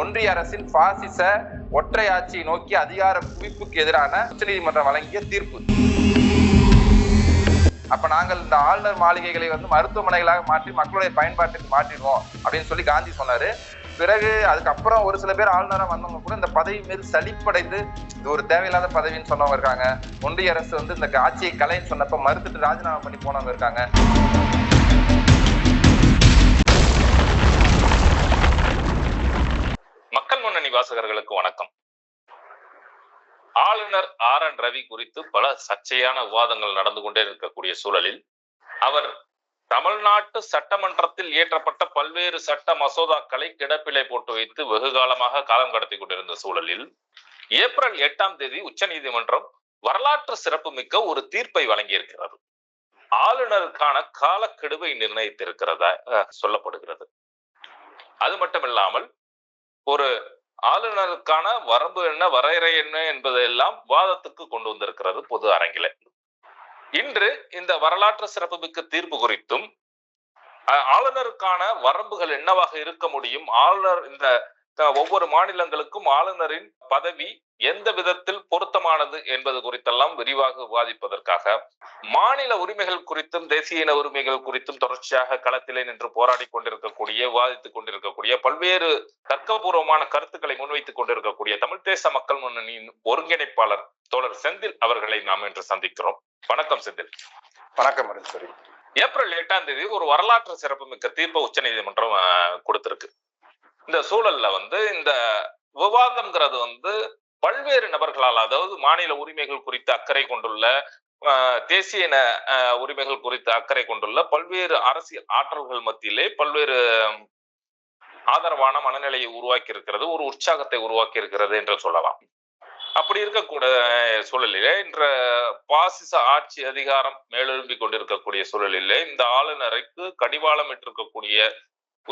ஒன்றிய அரசின் பாசிச ஒற்றை ஆட்சியை நோக்கி அதிகார குவிப்புக்கு எதிரான உச்சநீதிமன்றம் வழங்கிய தீர்ப்பு. அப்ப நாங்கள் இந்த ஆளுநர் மாளிகைகளை வந்து மருத்துவமனைகளாக மாற்றி மக்களுடைய பயன்பாட்டுக்கு மாற்றிடுவோம் அப்படின்னு சொல்லி காந்தி சொன்னாரு. பிறகு அதுக்கப்புறம் ஒரு சில பேர் ஆளுநராக வந்தவங்க கூட இந்த பதவி மீது சளிப்படைந்து இது ஒரு தேவையில்லாத பதவின்னு சொன்னவங்க இருக்காங்க. ஒன்றிய அரசு வந்து இந்த ஆட்சியை கலைன்னு சொன்னப்ப மறுத்துட்டு ராஜினாமா பண்ணி போனவங்க இருக்காங்க. முன்னணி வாசகர்களுக்கு வணக்கம். ஆளுநர் ஆர் என் ரவி குறித்து பல சர்ச்சையான விவாதங்கள் நடந்து கொண்டே இருக்கக்கூடிய சூழலில் அவர் தமிழ்நாட்டு சட்டமன்றத்தில் இயற்றப்பட்ட பல்வேறு சட்ட மசோதாக்களை கிடப்பிலை போட்டு வைத்து வெகு காலமாக காலம் கடத்தி கொண்டிருந்த சூழலில் ஏப்ரல் எட்டாம் தேதி உச்சநீதிமன்றம் வரலாற்று சிறப்புமிக்க ஒரு தீர்ப்பை வழங்கியிருக்கிறது. ஆளுநருக்கான காலக்கெடுவை நிர்ணயித்திருக்கிறதா சொல்லப்படுகிறது. அது மட்டுமில்லாமல் ஒரு ஆளுநருக்கான வரம்பு என்ன வரையறை என்ன என்பதையெல்லாம் வாதத்துக்கு கொண்டு வந்திருக்கிறது பொது அரங்கில. இன்று இந்த வரலாற்று சிறப்புமிக்க தீர்ப்பு குறித்தும் ஆளுநருக்கான வரம்புகள் என்னவாக இருக்க முடியும் ஆளுநர் இந்த ஒவ்வொரு மாநிலங்களுக்கும் ஆளுநரின் பதவி எந்த விதத்தில் பொருத்தமானது என்பது குறித்தெல்லாம் விரிவாக விவாதிப்பதற்காக மாநில உரிமைகள் குறித்தும் தேசிய இன உரிமைகள் குறித்தும் தொடர்ச்சியாக களத்திலே நின்று போராடி கொண்டிருக்கக்கூடிய விவாதித்துக் கொண்டிருக்கக்கூடிய பல்வேறு தர்க்கபூர்வமான கருத்துக்களை முன்வைத்துக் கொண்டிருக்கக்கூடிய தமிழ் தேச மக்கள் முன்னணியின் ஒருங்கிணைப்பாளர் தோழர் செந்தில் அவர்களை நாம் இன்று சந்திக்கிறோம். வணக்கம் செந்தில். வணக்கம் ஏப்ரல் எட்டாம் தேதி ஒரு வரலாற்று சிறப்புமிக்க தீர்ப்பை உச்சநீதிமன்றம் அஹ், கொடுத்திருக்கு. இந்த சூழல்ல வந்து இந்த விவாதம்ங்கிறது வந்து பல்வேறு நபர்களால் அதாவது மாநில உரிமைகள் குறித்து அக்கறை கொண்டுள்ள அஹ், தேசிய இன அஹ், உரிமைகள் குறித்து அக்கறை கொண்டுள்ள பல்வேறு அரசியல் ஆற்றல்கள் மத்தியிலே பல்வேறு ஆதரவான மனநிலையை உருவாக்கி இருக்கிறது ஒரு உற்சாகத்தை உருவாக்கி இருக்கிறது என்று சொல்லலாம். அப்படி இருக்கக்கூட சூழலிலே இன்ற பாசிச ஆட்சி அதிகாரம் மேலெழும்பிக் கொண்டிருக்கக்கூடிய சூழலிலே இந்த ஆளுநருக்கு கடிவாளம் இட்டிருக்கக்கூடிய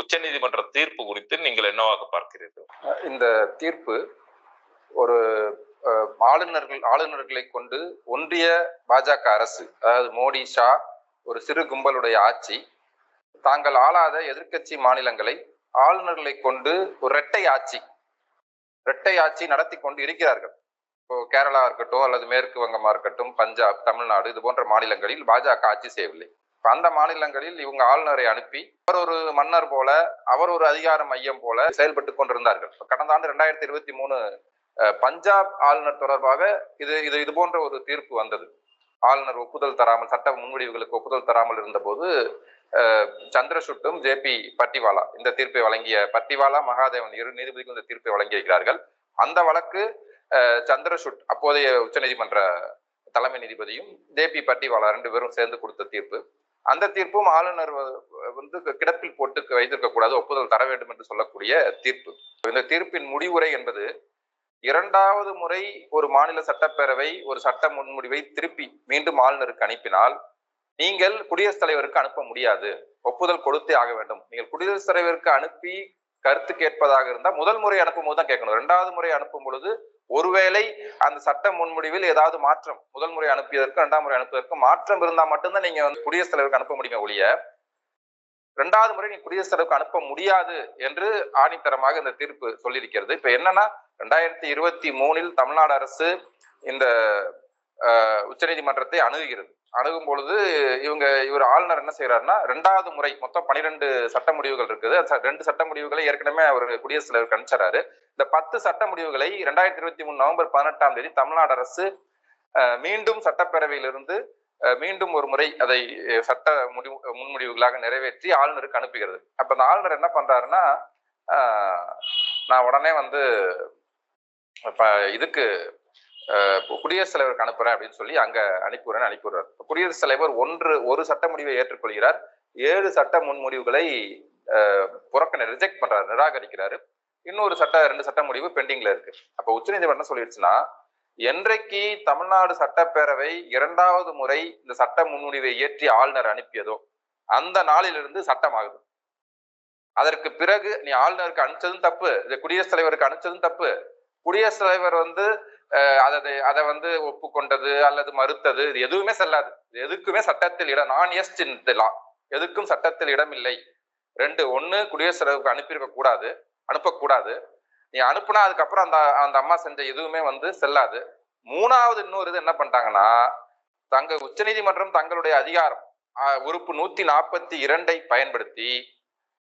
உச்சநீதிமன்ற தீர்ப்பு குறித்து நீங்கள் என்னவாக பார்க்கிறீர்கள்? இந்த தீர்ப்பு ஒரு ஆளுநர்கள் ஆளுநர்களை கொண்டு ஒன்றிய பாஜக அரசு அதாவது மோடி ஷா ஒரு சிறு கும்பலுடைய ஆட்சி தாங்கள் ஆளாத எதிர்க்கட்சி மாநிலங்களை ஆளுநர்களை கொண்டு ஒரு இரட்டை ஆட்சி இரட்டை ஆட்சி நடத்தி கொண்டு இருக்கிறார்கள். இப்போ கேரளா இருக்கட்டும் அல்லது மேற்கு வங்கமா இருக்கட்டும் பஞ்சாப் தமிழ்நாடு இது போன்ற மாநிலங்களில் பாஜக ஆட்சி செய்யவில்லை. அந்த மாநிலங்களில் இவங்க ஆளுநரை அனுப்பி அவர் ஒரு மன்னர் போல அவர் ஒரு அதிகார மையம் போல செயல்பட்டு கொண்டிருந்தார்கள். கடந்த ஆண்டு ரெண்டாயிரத்தி இருபத்தி மூணு பஞ்சாப் ஆளுநர் தொடர்பாக இது இது இது போன்ற ஒரு தீர்ப்பு வந்தது. ஆளுநர் ஒப்புதல் தராமல் சட்ட முன்வடிவுகளுக்கு ஒப்புதல் தராமல் இருந்தபோது சந்திரசுட்டும் ஜே பி பட்டிவாலா இந்த தீர்ப்பை வழங்கிய பட்டிவாலா மகாதேவன் இரு நீதிபதிகள் இந்த தீர்ப்பை வழங்கியிருக்கிறார்கள் அந்த வழக்கு சந்திரசுட் அப்போதைய உச்சநீதிமன்ற தலைமை நீதிபதியும் ஜே பி பட்டிவாலா ரெண்டு பேரும் சேர்ந்து கொடுத்த தீர்ப்பு. அந்த தீர்ப்பும் ஆளுநர் வந்து கிடப்பில் போட்டு வைத்திருக்க கூடாது ஒப்புதல் தர வேண்டும் என்று சொல்லக்கூடிய தீர்ப்பு. இந்த தீர்ப்பின் முடிவுரை என்பது இரண்டாவது முறை ஒரு மாநில சட்டப்பேரவை ஒரு சட்ட முன்முடிவை திருப்பி மீண்டும் ஆளுநருக்கு அனுப்பினால் நீங்கள் குடியரசுத் தலைவருக்கு அனுப்ப முடியாது. ஒப்புதல் கொடுத்தே ஆக வேண்டும். நீங்கள் குடியரசுத் தலைவருக்கு அனுப்பி கருத்து கேட்பதாக இருந்தால் முதல் முறை அனுப்பும் போது தான் கேட்கணும். இரண்டாவது முறை அனுப்பும் பொழுது ஒருவேளை அந்த சட்ட முன்முடிவில் ஏதாவது மாற்றம் முதல் முறை அனுப்பியதற்கு இரண்டாம் முறை அனுப்புவதற்கு மாற்றம் இருந்தால் மட்டும்தான் நீங்க வந்து குடியரசுத் தலைவருக்கு அனுப்ப முடியுமே ஒழிய இரண்டாவது முறை நீ குடியரசுத் தலைவருக்கு அனுப்ப முடியாது என்று ஆணித்தரமாக இந்த தீர்ப்பு சொல்லியிருக்கிறது. இப்ப என்னன்னா ரெண்டாயிரத்தி இருபத்தி மூணில் தமிழ்நாடு அரசு இந்த உச்சநீதிமன்றத்தை அணுகுகிறது. அணுகும் பொழுது இவங்க இவர் ஆளுநர் என்ன செய்யறாருன்னா ரெண்டாவது முறை மொத்தம் பனிரெண்டு சட்ட முடிவுகள் இருக்குது. அந்த ச- ரெண்டு சட்ட முடிவுகளை ஏற்கனவே அவர் குடியரசுத் தலைவர் கணிச்சாரு. இந்த பத்து சட்ட முடிவுகளை ரெண்டாயிரத்தி இருபத்தி மூணு நவம்பர் பதினெட்டாம் தேதி தமிழ்நாடு அரசு மீண்டும் சட்டப்பேரவையிலிருந்து மீண்டும் ஒரு முறை அதை சட்ட முடிவு முன்முடிவுகளாக நிறைவேற்றி ஆளுநருக்கு அனுப்புகிறது. அப்ப அந்த ஆளுநர் என்ன பண்றாருன்னா நான் உடனே வந்து இதுக்கு குடியரசுத் தலைவருக்கு அனுப்புறேன் அப்படின்னு சொல்லி அங்க அனுப்பிவிடுறேன் அனுப்பிவிடுறார். குடியரசுத் தலைவர் ஒன்று ஒரு சட்ட முடிவை ஏற்றுக்கொள்கிறார். ஏழு சட்ட முன்முடிவுகளை அஹ், புறக்கணி ரிஜெக்ட் பண்றாரு நிராகரிக்கிறாரு. இன்னொரு சட்ட ரெண்டு சட்ட முடிவு பெண்டிங்ல இருக்கு. அப்ப உச்சநீதிமன்றம் என்ன சொல்லிடுச்சுன்னா என்றைக்கு தமிழ்நாடு சட்டப்பேரவை இரண்டாவது முறை இந்த சட்ட முன்முடிவை ஏற்றி ஆளுநர் அனுப்பியதோ அந்த நாளிலிருந்து சட்டமாகுது அதற்கு பிறகு நீ ஆளுநருக்கு அனுப்பிச்சதும் தப்பு இது குடியரசுத் தலைவருக்கு அனுப்பிச்சதும் தப்பு. குடியரசுத் தலைவர் வந்து அதை அதை வந்து ஒப்புக்கொண்டது அல்லது மறுத்தது இது எதுவுமே செல்லாது. எதுக்குமே சட்டத்தில் இடம் நான் எஸ் லா எதுக்கும் சட்டத்தில் இடம் இல்லை ரெண்டு ஒன்று குடியரசு தலைவருக்கு அனுப்பியிருக்க கூடாது அனுப்பக்கூடாது. நீ அனுப்புனா அதுக்கப்புறம் அந்த அந்த அம்மா செஞ்ச எதுவுமே வந்து செல்லாது. மூணாவது இன்னொரு இது என்ன பண்ணிட்டாங்கன்னா தங்க உச்சநீதிமன்றம் தங்களுடைய அதிகாரம் உறுப்பு நூத்தி நாற்பத்தி இரண்டை பயன்படுத்தி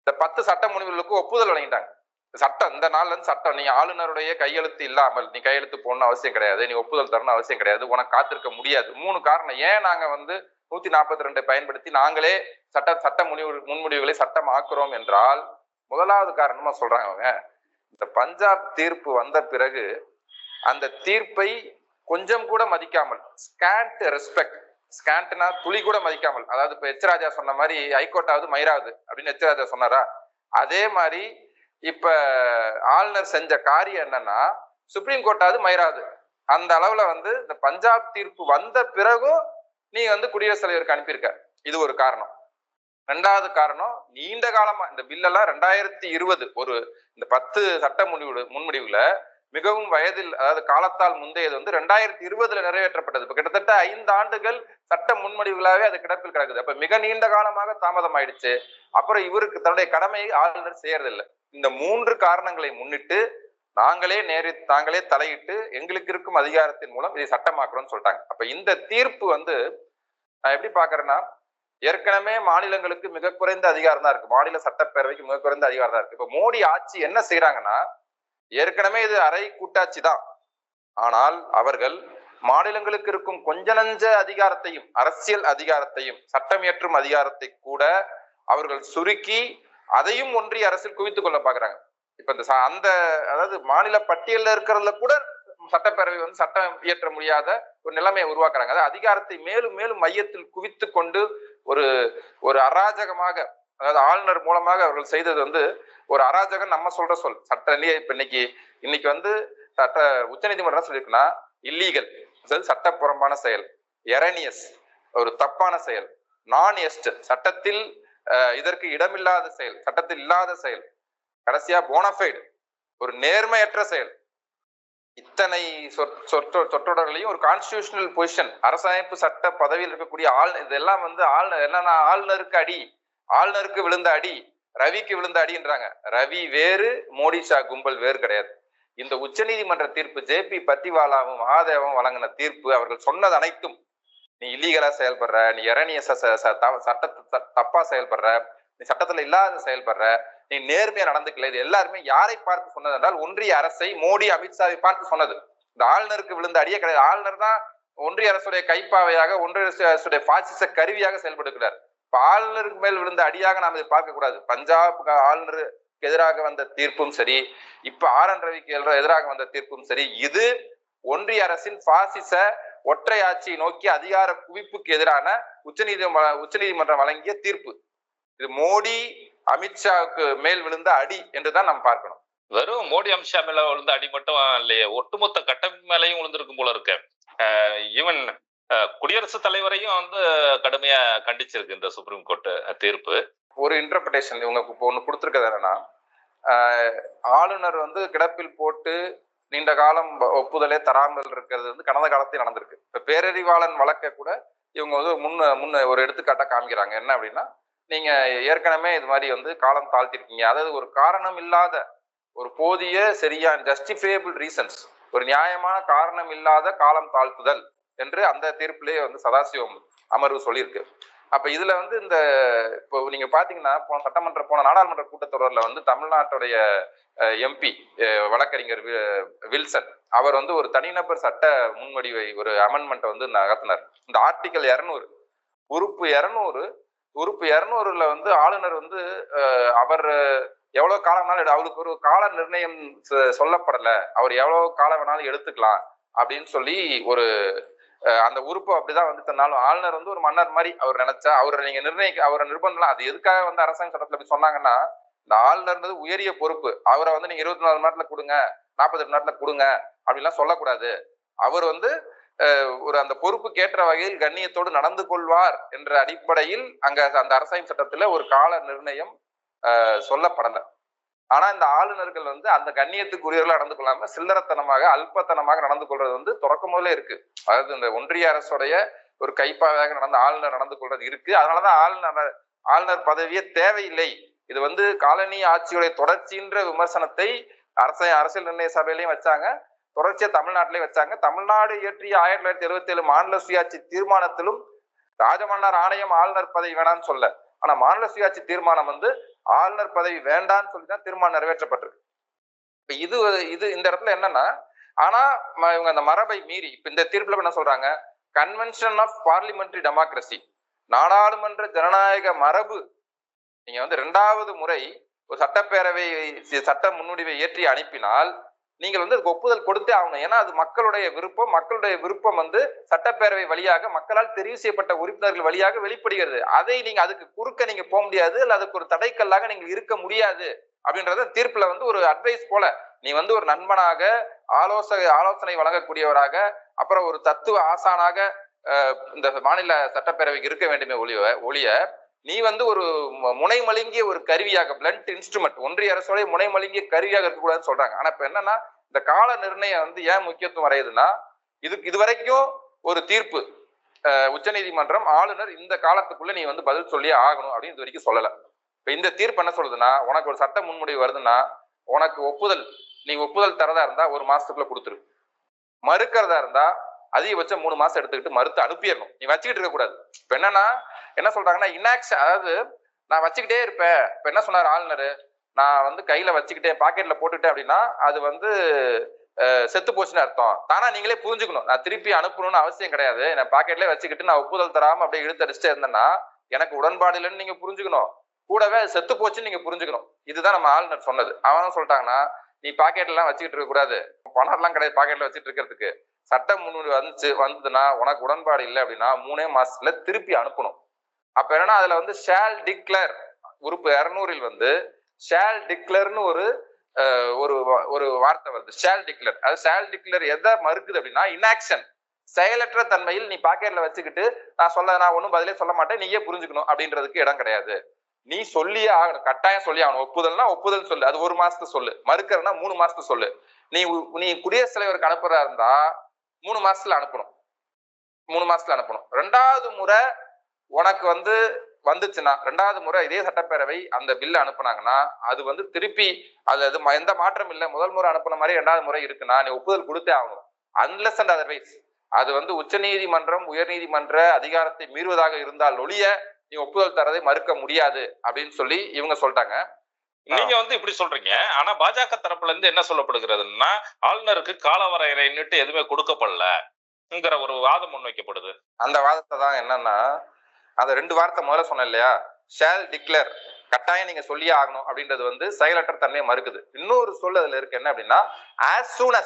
இந்த பத்து சட்ட முன்வடிவுகளுக்கு ஒப்புதல் வழங்கிட்டாங்க. சட்டம் இந்த நாள்ல இருந்து சட்டம் நீ ஆளுநருடைய கையெழுத்து இல்லாமல் நீ கையெழுத்து போடணும் அவசியம் கிடையாது நீ ஒப்புதல் தரணும் அவசியம் கிடையாது உனக்கு காத்திருக்க முடியாது. மூணு காரணம் ஏன் நாங்க வந்து நூத்தி நாற்பத்தி ரெண்டை பயன்படுத்தி நாங்களே சட்ட சட்ட முடிவு முன்முடிவுகளை சட்டம் ஆக்குறோம் என்றால் முதலாவது காரணமா சொல்றாங்க அவங்க? இந்த பஞ்சாப் தீர்ப்பு வந்த பிறகு அந்த தீர்ப்பை கொஞ்சம் கூட மதிக்காமல் ஸ்கேண்ட் ரெஸ்பெக்ட் ஸ்கேண்ட்னா துளி கூட மதிக்காமல் அதாவது இப்ப எச் ராஜா சொன்ன மாதிரி ஹைகோர்ட்டாவது மயிராவது அப்படின்னு எச் ராஜா சொன்னாரா? அதே மாதிரி இப்ப ஆளுநர் செஞ்ச காரியம் என்னன்னா சுப்ரீம் கோர்ட்டாவது மயிராது. அந்த அளவுல வந்து இந்த பஞ்சாப் தீர்ப்பு வந்த பிறகும் நீ வந்து குடியரசுத் தலைவருக்கு அனுப்பியிருக்க. இது ஒரு காரணம். ரெண்டாவது காரணம் நீண்ட காலமா இந்த பில்லெல்லாம் ரெண்டாயிரத்தி இருபது ஒரு இந்த பத்து சட்ட முடிவு முன்முடிவுல மிகவும் வயதில் அதாவது காலத்தால் முந்தையது வந்து ரெண்டாயிரத்தி இருபதுல நிறைவேற்றப்பட்டது. இப்ப கிட்டத்தட்ட ஐந்து ஆண்டுகள் சட்ட முன்மொழிவுகளாகவே அது கிடப்பில் கிடக்குது. அப்ப மிக நீண்ட காலமாக தாமதம் ஆயிடுச்சு அப்புறம் இவருக்கு தன்னுடைய கடமையை ஆளுநர் செய்யறதில்லை. இந்த மூன்று காரணங்களை முன்னிட்டு நாங்களே நேரி தாங்களே தலையிட்டு எங்களுக்கு இருக்கும் அதிகாரத்தின் மூலம் இதை சட்டமாக்குறோம்னு சொல்லிட்டாங்க. அப்ப இந்த தீர்ப்பு வந்து நான் எப்படி பாக்குறேன்னா ஏற்கனவே மாநிலங்களுக்கு மிக குறைந்த அதிகாரம் தான் இருக்கு. மாநில சட்டப்பேரவைக்கு மிக குறைந்த அதிகாரம் தான் இருக்கு. இப்ப மோடி ஆட்சி என்ன செய்யறாங்கன்னா ஏற்கனவே இது அரை கூட்டாட்சி தான். ஆனால் அவர்கள் மாநிலங்களுக்கு இருக்கும் கொஞ்ச நஞ்ச அதிகாரத்தையும் அரசியல் அதிகாரத்தையும் சட்டம் இயற்றும் அதிகாரத்தை கூட அவர்கள் சுருக்கி அதையும் ஒன்றிய அரசில் குவித்துக் கொள்ள பாக்குறாங்க இப்ப இந்த அந்த அதாவது மாநில பட்டியல்ல இருக்கிறதுல கூட சட்டப்பேரவை வந்து சட்டம் இயற்ற முடியாத ஒரு நிலைமையை உருவாக்குறாங்க. அதாவது அதிகாரத்தை மேலும் மேலும் மையத்தில் குவித்து கொண்டு ஒரு ஒரு அராஜகமாக அதாவது ஆளுநர் மூலமாக அவர்கள் செய்தது வந்து ஒரு அராஜகம் நம்ம சொல்ற சொல். சட்ட நிலையை இப்ப இன்னைக்கு இன்னைக்கு வந்து சட்ட உச்சநீதிமன்றம் என்ன சொல்லியிருக்குன்னா இல்லீகல் அதாவது சட்டப்புறம்பான செயல். எரனியஸ் ஒரு தப்பான செயல். நான் எஸ்ட் சட்டத்தில் இதற்கு இடமில்லாத செயல். சட்டத்தில் இல்லாத செயல். கடைசியா போனஃபைடு ஒரு நேர்மையற்ற செயல். இத்தனை சொற்- சொற்றொடர்களையும் ஒரு கான்ஸ்டியூஷனல் பொசிஷன் அரசமைப்பு சட்ட பதவியில் இருக்கக்கூடிய ஆள் இதெல்லாம் வந்து ஆளுநர் என்னன்னா ஆளுநருக்கு அடி. ஆளுநருக்கு விழுந்த அடி. ரவிக்கு விழுந்த அடின்றாங்க. ரவி வேறு மோடி ஷா கும்பல் வேறு கிடையாது. இந்த உச்சநீதிமன்ற தீர்ப்பு ஜேபி பத்திவாலாவும் மகாதேவும் வழங்கின தீர்ப்பு அவர்கள் சொன்னது அனைத்தும். நீ இல்லீகலா செயல்படுற நீ இரணிய சட்ட த- தப்பா செயல்படுற நீ சட்டத்துல இல்லாத செயல்படுற நீ நேர்மையா நடந்துக்கல இது எல்லாருமே யாரை பார்த்து சொன்னது என்றால் ஒன்றிய அரசை மோடி அமித்ஷாவை பார்த்து சொன்னது. இந்த ஆளுநருக்கு விழுந்த அடியே கிடையாது. ஆளுநர் தான் ஒன்றிய அரசுடைய கைப்பாவையாக ஒன்றிய அரசு- அரசுடைய பாசிச கருவியாக செயல்படுகிறார். ஆளுநருக்கு மேல் விழுந்த அடியாக நாம் இதை பார்க்க கூடாது. பஞ்சாப் ஆளுநருக்கு எதிராக வந்த தீர்ப்பும் சரி இப்ப ஆர் என் ரவிக்கு எதிராக வந்த தீர்ப்பும் சரி இது ஒன்றிய அரசின் பாசிச ஒற்றை ஆட்சியை நோக்கி அதிகார குவிப்புக்கு எதிரான உச்சநீதிமன்ற உச்சநீதிமன்றம் வழங்கிய தீர்ப்பு. இது மோடி அமித்ஷாவுக்கு மேல் விழுந்த அடி என்றுதான் நாம் பார்க்கணும். வெறும் மோடி அமித்ஷா மேல விழுந்த அடி மட்டும் இல்லையே ஒட்டுமொத்த கட்டமைப்பு மேலையும் விழுந்திருக்கும் போல இருக்கு. ஈவன் குடியரசுத் தலைவரையும் வந்து கடுமையா கண்டிச்சிருக்கு இந்த சுப்ரீம் கோர்ட் தீர்ப்பு. ஒரு இன்டர்பிரேஷன் இவங்க இப்போ ஒன்று கொடுத்துருக்கிறது என்னன்னா ஆளுநர் வந்து கிடப்பில் போட்டு நீண்ட காலம் ஒப்புதலே தராமல் இருக்கிறது வந்து கடந்த காலத்தில் நடந்திருக்கு. இப்போ பேரறிவாளன் வழக்க கூட இவங்க வந்து முன்ன முன்ன ஒரு எடுத்துக்காட்டாக காமிக்கிறாங்க. என்ன அப்படின்னா நீங்க ஏற்கனவே இது மாதிரி வந்து காலம் தாழ்த்திருக்கீங்க. அதாவது ஒரு காரணம் இல்லாத ஒரு போதிய சரியான ஜஸ்டிஃபையபிள் ரீசன்ஸ் ஒரு நியாயமான காரணம் இல்லாத காலம் தாழ்த்துதல். என்று அந்த தீர்ப்பிலேயே வந்து சதாசிவம் அமர்வு சொல்லியிருக்கு. அப்ப இதுல வந்து இந்த இப்போ நீங்க பாத்தீங்கன்னா போன சட்டமன்ற போன நாடாளுமன்ற கூட்டத்தொடர்ல வந்து தமிழ்நாட்டுடைய எம்பி வழக்கறிஞர் வில்சன் அவர் வந்து ஒரு தனிநபர் சட்ட முன்வடிவை ஒரு அமெண்ட்மெண்ட் வந்து நகர்த்தினார். இந்த ஆர்டிகல் இரநூறு உறுப்பு இரநூறு உறுப்பு இரநூறுல வந்து ஆளுநர் வந்து அவர் எவ்வளவு காலம் வேணாலும் எடு- அவருக்கு ஒரு கால நிர்ணயம் சொல்லப்படல. அவர் எவ்வளவு காலம் வேணாலும் எடுத்துக்கலாம் அப்படின்னு சொல்லி ஒரு அந்த உறுப்பு அப்படிதான் வந்து தன்னாலும் ஆளுநர் வந்து ஒரு மன்னர் மாதிரி அவர் நினைச்சா அவரை நீங்க நிர்ணயிக்க அவரை நிர்பந்தலாம் அது எதுக்காக வந்து அரசாங்க சட்டத்துல போய் சொன்னாங்கன்னா இந்த ஆளுநர்ன்றது உயரிய பொறுப்பு. அவரை வந்து நீங்க இருபத்தி நாலு மணி நேரத்துல கொடுங்க நாற்பத்தெட்டு எட்டு நேரத்துல கொடுங்க அப்படிலாம் சொல்லக்கூடாது. அவர் வந்து ஒரு அந்த பொறுப்புக்கு ஏற்ற வகையில் கண்ணியத்தோடு நடந்து கொள்வார் என்ற அடிப்படையில் அங்க அந்த அரசாங்க சட்டத்துல ஒரு கால நிர்ணயம் சொல்லப்படலை. ஆனா இந்த ஆளுநர்கள் வந்து அந்த கண்ணியத்துக்குரியவர்களா நடந்து கொள்ளாம சில்லறத்தனமாக அல்பத்தனமாக நடந்து கொள்றது வந்து தொடக்கம் முதல்ல இருக்கு. அதாவது இந்த ஒன்றிய அரசுடைய ஒரு கைப்பாவையாக நடந்த ஆளுநர் நடந்து கொள்றது இருக்கு. அதனாலதான் ஆளுநர் ஆளுநர் பதவியே தேவையில்லை. இது வந்து காலனி ஆட்சியுடைய தொடர்ச்சின்ற விமர்சனத்தை அரச அரசியல் நிர்ணய சபையிலையும் வச்சாங்க தொடர்ச்சியா தமிழ்நாட்டிலையும் வச்சாங்க. தமிழ்நாடு இயற்றிய ஆயிரத்தி தொள்ளாயிரத்தி எழுபத்தி ஏழு மாநில சுயாட்சி தீர்மானத்திலும் ராஜமன்னார் ஆணையம் ஆளுநர் பதவி வேணாம்னு சொல்ல. ஆனா மாநில சுயாட்சி தீர்மானம் வந்து ஆளுநர் பதவி வேண்டாம்னு சொல்லி தான் தீர்மானம் நிறைவேற்றப்பட்டிருக்கு. இப்ப இது இது இந்த இடத்துல என்னன்னா ஆனா இவங்க அந்த மரபை மீறி இப்ப இந்த தீர்ப்புல என்ன சொல்றாங்க? கன்வென்ஷன் ஆஃப் பார்லிமெண்ட்ரி டெமோக்ரஸி நாடாளுமன்ற ஜனநாயக மரபு. நீங்க வந்து இரண்டாவது முறை ஒரு சட்டப்பேரவை சட்ட முன்னுரிமை ஏற்றி அனுப்பினால் நீங்கள் வந்து அதுக்கு ஒப்புதல் கொடுத்தே ஆகணும். ஏன்னா அது மக்களுடைய விருப்பம். மக்களுடைய விருப்பம் வந்து சட்டப்பேரவை வழியாக மக்களால் தெரிவு செய்யப்பட்ட உறுப்பினர்கள் வழியாக வெளிப்படுகிறது. அதை நீங்க அதுக்கு குறுக்க நீங்க போக முடியாது. இல்ல அதுக்கு ஒரு தடைக்கல்லாக நீங்க இருக்க முடியாது. அப்படின்றத தீர்ப்புல வந்து ஒரு அட்வைஸ் போல நீ வந்து ஒரு நண்பனாக ஆலோசனை ஆலோசனை வழங்கக்கூடியவராக அப்புறம் ஒரு தத்துவ ஆசானாக இந்த மாநில சட்டப்பேரவைக்கு இருக்க வேண்டுமே ஒழிய ஒழிய நீ வந்து ஒரு முனை மழுங்கிய ஒரு கருவியாக பிளண்ட் இன்ஸ்ட்ருமெண்ட் ஒன்றிய அரசோடைய முனை மழுங்கிய கருவியாக இருக்கக்கூடாதுன்னு சொல்றாங்க. ஆனா இப்ப என்னன்னா இந்த கால நிர்ணயம் வந்து ஏன் முக்கியத்துவம் அடையுதுன்னா இதுக்கு இது வரைக்கும் ஒரு தீர்ப்பு உச்சநீதிமன்றம் ஆளுநர் இந்த காலத்துக்குள்ள நீ வந்து பதில் சொல்லியே ஆகணும் அப்படின்னு இது வரைக்கும் சொல்லல. இப்ப இந்த தீர்ப்பு என்ன சொல்லுதுன்னா உனக்கு ஒரு சட்ட முன்முடிவு வருதுன்னா உனக்கு ஒப்புதல் நீ ஒப்புதல் தரதா இருந்தா ஒரு மாசத்துக்குள்ள கொடுத்துரு. மறுக்கிறதா இருந்தா அதிகபட்சம் மூணு மாசம் எடுத்துக்கிட்டு மறுத்து அனுப்பிடணும். நீ வச்சுக்கிட்டு இருக்க கூடாது இப்ப என்னன்னா என்ன சொல்றாங்கன்னா இன்னாக்ஷன் அதாவது நான் வச்சுக்கிட்டே இருப்பேன். இப்ப என்ன சொன்னார் ஆளுநர்? நான் வந்து கையில வச்சுக்கிட்டே பாக்கெட்ல போட்டுக்கிட்டேன் அப்படின்னா அது வந்து செத்து போச்சுன்னு அர்த்தம். தானா நீங்களே புரிஞ்சுக்கணும். நான் திருப்பி அனுப்பணும்னு அவசியம் கிடையாது. நான் பாக்கெட்லயே வச்சுக்கிட்டு நான் ஒப்புதல் தராம அப்படியே இழுத்தடிச்சுட்டே இருந்தேன்னா எனக்கு உடன்பாடு இல்லைன்னு நீங்க புரிஞ்சுக்கணும். கூடவே அது செத்து போச்சுன்னு நீங்க புரிஞ்சுக்கணும். இதுதான் நம்ம ஆளுநர் சொன்னது. அவன் சொல்லிட்டாங்கன்னா நீ பாக்கெட்ல எல்லாம் வச்சுக்கிட்டு இருக்க கூடாது. பணம் எல்லாம் கிடையாது பாக்கெட்ல வச்சுட்டு இருக்கிறதுக்கு. சட்டம் முன்னுரிமை வந்துச்சு வந்ததுன்னா உனக்கு உடன்பாடு இல்லை அப்படின்னா மூணே மாசத்துல திருப்பி அனுப்பணும். அப்ப என்னன்னா அதுல வந்து ஷேல் டிக்ளர் உறுப்பு இரநூறில் வந்து ஷேல் டிக்ளர்னு ஒரு ஒரு ஒரு வார்த்தை வருது. Shall declare. அது ஷேல் டிக்ளர் எதை மறுக்குது அப்படின்னா இன்ஆக்ஷன் செயலற்ற தன்மையில் நீ பாக்கெட்ல வச்சுக்கிட்டு நான் சொல்ல நான் ஒன்றும் பதிலே சொல்ல மாட்டேன் நீயே புரிஞ்சுக்கணும் அப்படின்றதுக்கு இடம் கிடையாது. நீ சொல்லியே ஆகணும் கட்டாயம் சொல்லி ஆகணும். ஒப்புதல்னா ஒப்புதல் சொல்லு. அது ஒரு மாசத்து சொல்லு. மறுக்கிறனா மூணு மாசத்து சொல்லு. நீ உ- நீ குடியரசுத் தலைவருக்கு அனுப்புறதா இருந்தா மூணு மாசத்துல அனுப்பணும். மூணு மாசத்துல அனுப்பணும். ரெண்டாவது முறை உனக்கு வந்து வந்துச்சுன்னா ரெண்டாவது முறை இதே சட்டப்பேரவை அந்த பில்ல அனுப்புனாங்கன்னா அது வந்து திருப்பி அது அது எந்த மாற்றம் இல்லை. முதல் முறை அனுப்புன மாதிரி ரெண்டாவது முறை இருக்குன்னா நீ ஒப்புதல் கொடுத்தே ஆகணும். அன்லெஸ் அண்ட் அதர்வைஸ் அது வந்து உச்சநீதிமன்றம் உயர்நீதிமன்ற அதிகாரத்தை மீறுவதாக இருந்தால் ஒழிய நீ ஒப்புதல் தரதை மறுக்க முடியாது அப்படின்னு சொல்லி இவங்க சொல்லிட்டாங்க. நீங்க வந்து இப்படி சொல்றீங்க. ஆனா பாஜக தரப்புல இருந்து என்ன சொல்லப்படுகிறதுன்னா ஆளுநருக்கு காலவரையறைன்னுட்டு எதுவுமே கொடுக்கப்படலங்கிற ஒரு வாதம் முன்வைக்கப்படுது. அந்த வாதத்தை தான் என்னன்னா அந்த ரெண்டு வார்த்தை முதல்ல சொன்னேன் இல்லையா? ஷேல் டிக்ளேர் கட்டாயம் நீங்க சொல்லியே ஆகணும் அப்படின்றது வந்து செயலற்ற தன்மையை மறுக்குது. இன்னொரு சொல் அதுல இருக்கு. என்ன அப்படின்னா ஆஸ் soon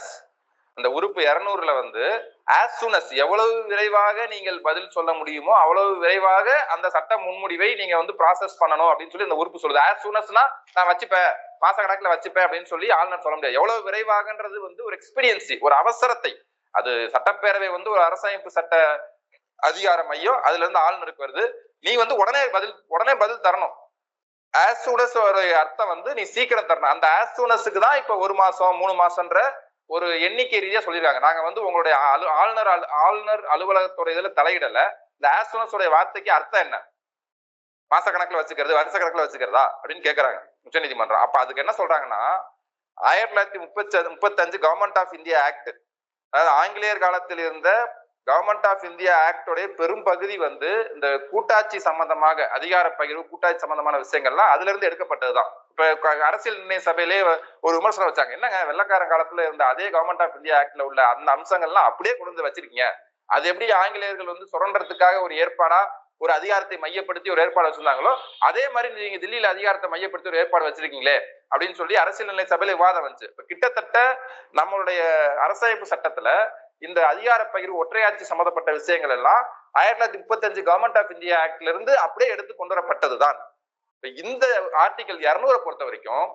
அந்த உறுப்பு இரநூறுல வந்து ஆஸ் சூனஸ் எவ்வளவு விரைவாக நீங்கள் பதில் சொல்ல முடியுமோ அவ்வளவு விரைவாக அந்த சட்ட முன்முடிவை நீங்க வந்து ப்ராசஸ் பண்ணணும் அப்படின்னு சொல்லி இந்த உறுப்பு சொல்லுது. ஆஸ் soon நான் வச்சுப்பேன். மாச கணக்குல வச்சுப்பேன் அப்படின்னு சொல்லி ஆளுநர் சொல்ல முடியாது. எவ்வளவு விரைவாகன்றது வந்து ஒரு எக்ஸ்பீரியன்சி ஒரு அவசரத்தை. அது சட்டப்பேரவை வந்து ஒரு அரசமைப்பு சட்ட அதிகார மையம் அதுல இருந்து ஆளுநருக்கு வருது. நீ வந்து உடனே பதில் உடனே பதில் தரணும். ஆசூனஸ் அர்த்தம் வந்து நீ சீக்கிரம் தரணும். அந்த ஆசூனஸுக்கு தான் இப்ப ஒரு மாசம் மூணு மாசம்ன்ற ஒரு எண்ணிக்கை ரீதியா சொல்லியிருக்காங்க நாங்க வந்து உங்களுடைய அலு- ஆளுநர் ஆளுநர் அலுவலகத்துடைய இதுல தலையிடல. இந்த ஆஸ் உடைய வார்த்தைக்கு அர்த்தம் என்ன? மாச கணக்குல வச்சுக்கிறது வருஷ கணக்குல வச்சுக்கிறதா? அப்படின்னு கேக்குறாங்க. உச்சநீதிமன்றம் அப்ப அதுக்கு என்ன சொல்றாங்கன்னா ஆயிரத்தி தொள்ளாயிரத்தி முப்பத்தி முப்பத்தஞ்சு கவர்மெண்ட் ஆஃப் இந்தியா ஆக்ட் அதாவது ஆங்கிலேயர் காலத்தில் இருந்த கவர்மெண்ட் ஆஃப் இந்தியா ஆக்டோடைய பெரும் பகுதி வந்து இந்த கூட்டாட்சி சம்பந்தமாக அதிகார பகிர்வு கூட்டாட்சி சம்பந்தமான விஷயங்கள்லாம் அதுல இருந்து எடுக்கப்பட்டதுதான். இப்ப அரசியல் நிர்ணய சபையிலே ஒரு விமர்சனம் வச்சாங்க. என்னங்க வெள்ளக்காரன் காலத்துல இருந்த அதே கவர்மெண்ட் ஆஃப் இந்தியா ஆக்ட்ல உள்ள அந்த அம்சங்கள்லாம் அப்படியே கொண்டு வந்து வச்சிருக்கீங்க. அது எப்படி ஆங்கிலேயர்கள் வந்து சுரண்டறதுக்காக ஒரு ஏற்பாடா ஒரு அதிகாரத்தை மையப்படுத்தி ஒரு ஏற்பாடு வச்சிருந்தாங்களோ அதே மாதிரி நீங்க தில்லியில அதிகாரத்தை மையப்படுத்தி ஒரு ஏற்பாடு வச்சிருக்கீங்களே அப்படின்னு சொல்லி அரசியல் நிலை சபையில விவாதம் வந்துச்சு. இப்ப கிட்டத்தட்ட நம்மளுடைய அரசமைப்பு சட்டத்துல இந்த அதிகார பகிர்வு ஒற்றையாட்சி சம்பந்தப்பட்ட விஷயங்கள் எல்லாம் ஆயிரத்தி தொள்ளாயிரத்தி முப்பத்தஞ்சு கவர்மெண்ட் ஆஃப் இந்தியா ஆக்ட்ல இருந்து அப்படியே எடுத்து கொண்டு வரப்பட்டதுதான். இப்ப இந்த ஆர்டிகல் இருநூறை பொறுத்த வரைக்கும்